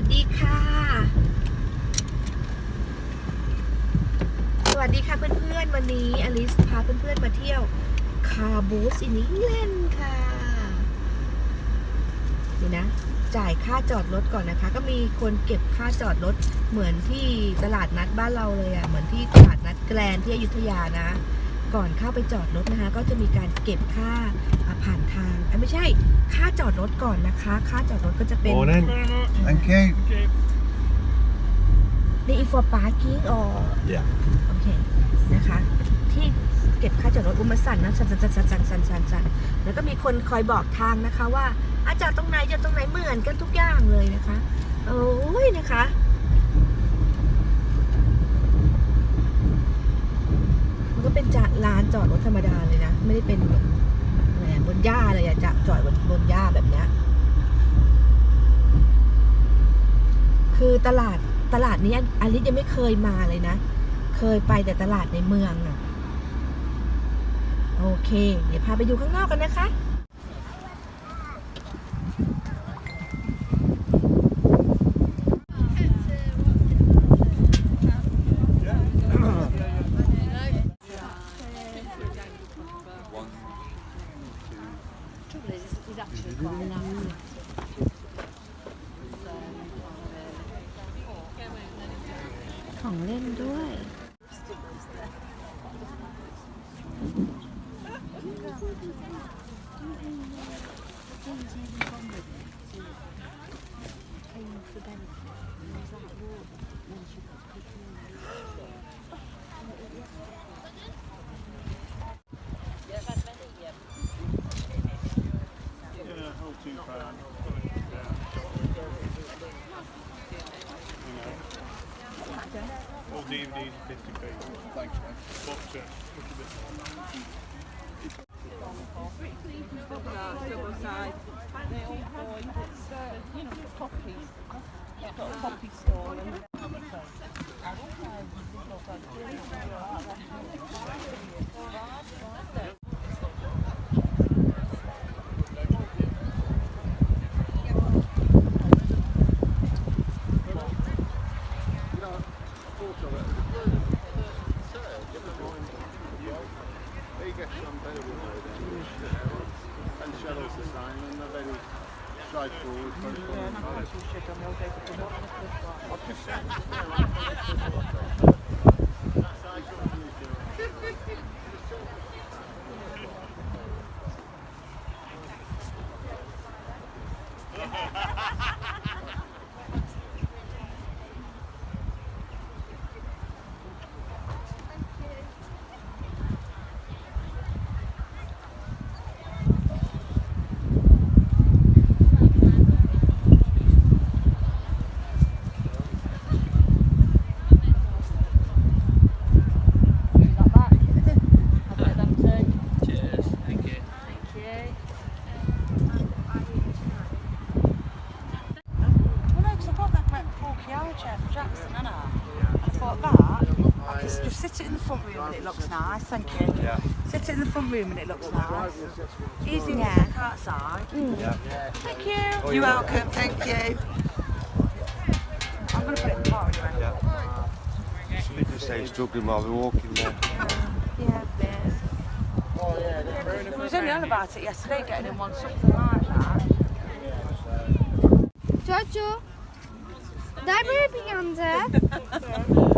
วัสดีค่ะ สวัสดีค่ะเพื่อนๆ วันนี้อลิสพาเพื่อนๆ มาเที่ยวคาบูสอินนี้เล่นค่ะนี่นะ จ่ายค่าจอดรถก่อนนะคะ ก็มีคนเก็บค่าจอดรถ เหมือนที่ตลาดนัดบ้านเราเลยอะ่ะเหมือนที่ตลาดนัดแกลนที่อยุธยานะก่อนเข้าไปจอดรถนะคะ ก็จะมีการเก็บค่าผ่านทางไม่ใช่ค่าจอดรถก่อนนะคะ ค่าจอดรถก็จะเป็นโอ้นั่น Okay. The if for อ a r k i n g or โอเค นะคะ ที่เก็บค่าจอดรถ อุมาสันนะสันสันสันสันสันสันสันแล้วก็มีคนคอยบอกทางนะคะว่าอาจารย์ตรงไหนจะตรงไหนเหมือนกันทุกอย่างเลยนะคะโอ้ยนะคะก็เป็นจลานจอดรถธรรมดาเลยนะ ไม่ได้เป็นแบบบนหญ้าเลยอะจะจอดบนบนหญ้าแบบเนี้ย คือตลาดตลาดนี้อลิ้ยังไม่เคยมาเลยนะ เคยไปแต่ตลาดในเมืองอะโอเค เดี๋ยวพาไปดูข้างนอกกันนะคะ全然 All DVDs are 50p. Thanks, mate. Box set, double side. They all point. It's, uh, you know, poppy. It's got a poppy store. and... Ha ha ha! front room and it looks nice. Easy yeah. to look outside. Mm. Yeah. Thank you. Oh, you're welcome. Thank you. I'm going to put it in the car anyway. Yeah. You just say struggling while we're walking there. yeah. yeah. Oh, yeah, we was only on about it yesterday, getting in one something like that. Jojo, library behind her.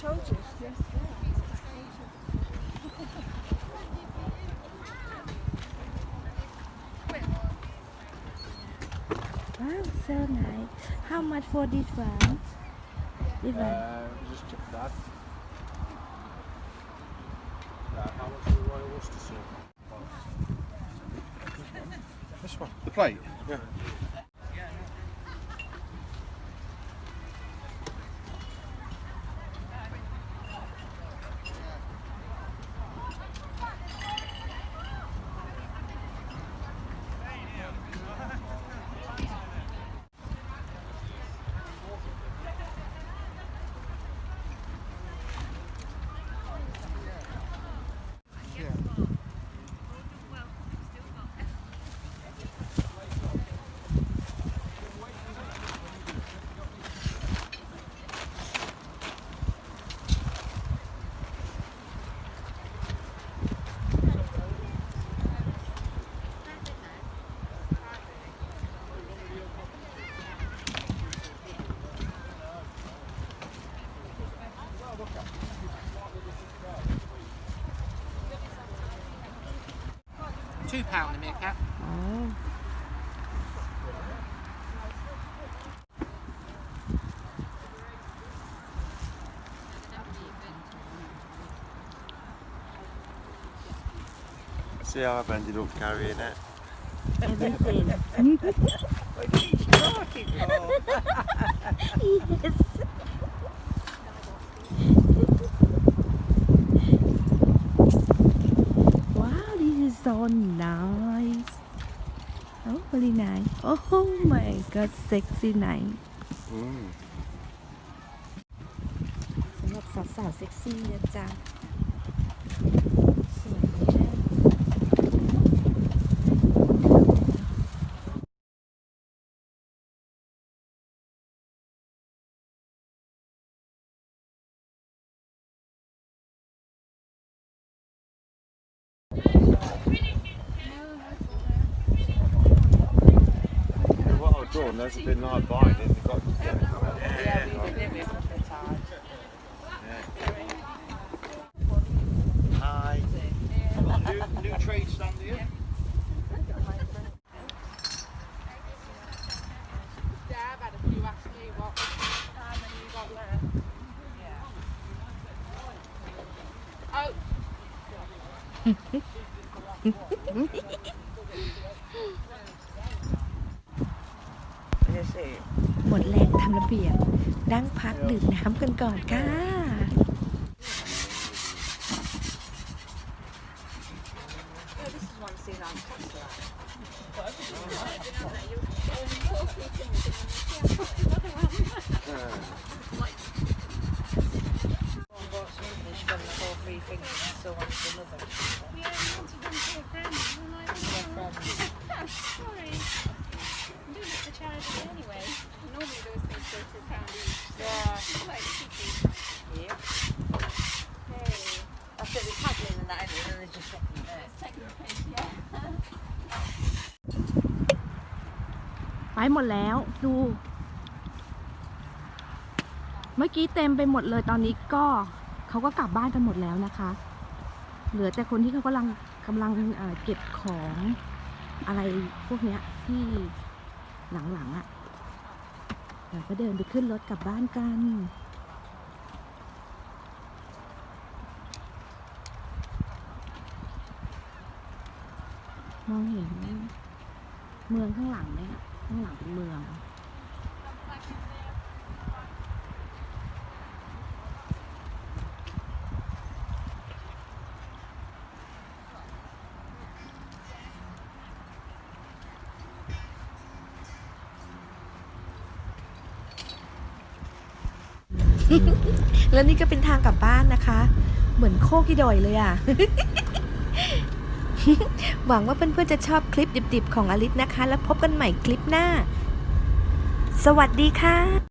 total. Wow, so nice. How much for this one? This one. Uh, just check that. Uh, how much you want us This one. The plate? Yeah. two pound a minute cat. Oh. See how I've ended up carrying it. Everything. nice oh r e a l l y nice oh my god sexy nice สำหรับสาวๆเซ็กซี่นะจ๊ะ and those have been live buying it. They've got, yeah, yeah, yeah. yeah. Hi. got a new, new trade stand here. นัำกันก่อนค่ะหมดแล้วดูเมื่อกี้เต็มไปหมดเลยตอนนี้ก็เขาก็กลับบ้านกันหมดแล้วนะคะ เหลือแต่คนที่เขากำลังกำลังเก็บของอะไรพวกเนี้ย ที่หลังๆอะ่ะเราก็เดินไปขึ้นรถกลับบ้านกัน มองเห็น เมืองข้างหลังไหมคะข้างหลังเป็นเมือง แล้วนี่ก็เป็นทางกลับบ้านนะคะ เหมือนโคกี่ดอยเลยอ่ะหวังว่าเพื่อนๆ จะชอบคลิปดิบๆของอลิสนะคะ แล้วพบกันใหม่คลิปหน้า สวัสดีค่ะ